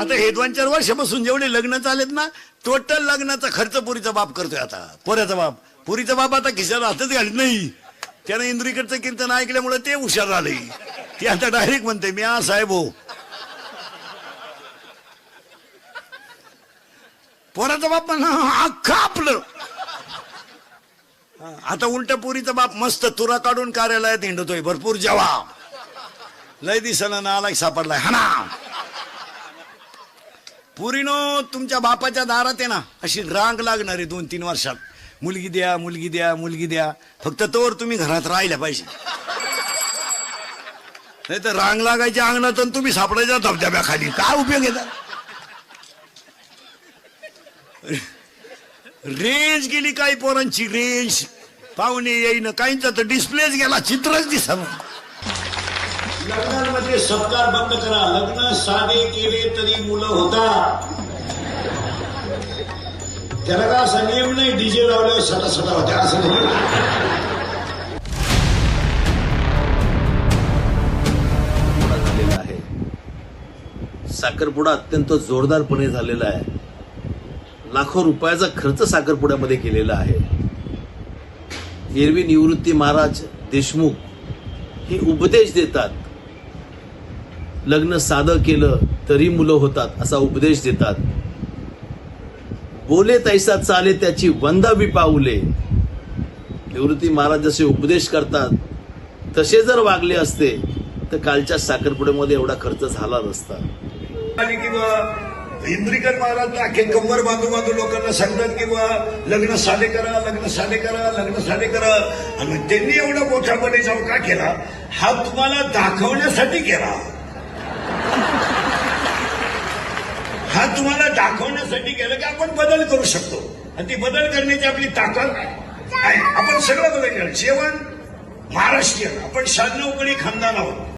आता हे दोन चार वर्षापासून जेवढे लग्न चालेत ना टोटल लग्नाचा खर्च पुरीचा बाप करतोय आता. पोऱ्याचा बाप. पुरीचा बाप आता खिशात हातच घालत नाही. त्यानं इंद्रीकडचं कीर्तन ऐकल्यामुळे ते हुशार झाले. ते आता डायरेक्ट म्हणते मी हा साहेब हो. पोराचा बाप म्हणा अख्खा आपलं. आता उलट पुरीचा बाप मस्त तुरा काढून कार्यालयात हिंडतोय भरपूर जवाब. लय दिसाना नालायक सापडलाय हा ना पुरीनो तुमच्या बापाच्या दारात आहे ना अशी रांग लागणार आहे दोन तीन वर्षात. मुलगी द्या मुलगी द्या मुलगी द्या. फक्त तोवर तुम्ही घरात राहिल्या पाहिजे. नाही तर रांग लागायच्या अंगणात तुम्ही सापडायच्या धबधब्याखाली. काय उपयोग येतात रेंज गेली काही पोरांची रेंज. पाहुणे येईन काहींचा तर डिस्प्लेच गेला चित्रच दिसा लग्नांमध्ये सत्कार बंद करा. लग्न साधे केले तरी मुलं होता त्याला का असा नियम नाही डीजे लावल्यावर सटा सटा होत्या. असं नाही. साखरपुडा अत्यंत जोरदारपणे झालेला आहे. लाखो रुपयाचा खर्च साखरपुड्यामध्ये केलेला आहे. एरवी निवृत्ती महाराज देशमुख हे उपदेश देतात. लग्न साधं केलं तरी मुलं होतात असा उपदेश देतात. बोले तैसा चाले त्याची वंदावी पाऊले. निवृत्ती महाराज जसे उपदेश करतात तसे जर वागले असते तर कालच्या साखरपुड्यामध्ये एवढा खर्च झाला नसता. आणि किंवा इंद्रिकन महाराज अख्खे कंबर बांधू बांधू लोकांना सांगतात किंवा लग्न साधे करा लग्न साधे करा लग्न साधे करा. आणि त्यांनी एवढा मोठ्यापणे जाऊ का केला हा तुम्हाला दाखवण्यासाठी केला. हा तुम्हाला दाखवण्यासाठी गेलं की आपण बदल करू शकतो. आणि ती बदल करण्याची आपली ताकद आहे. आपण सगळं बदल केलं जेवण महाराष्ट्रीयन. आपण शहाण्णव कडी खानदान आहोत.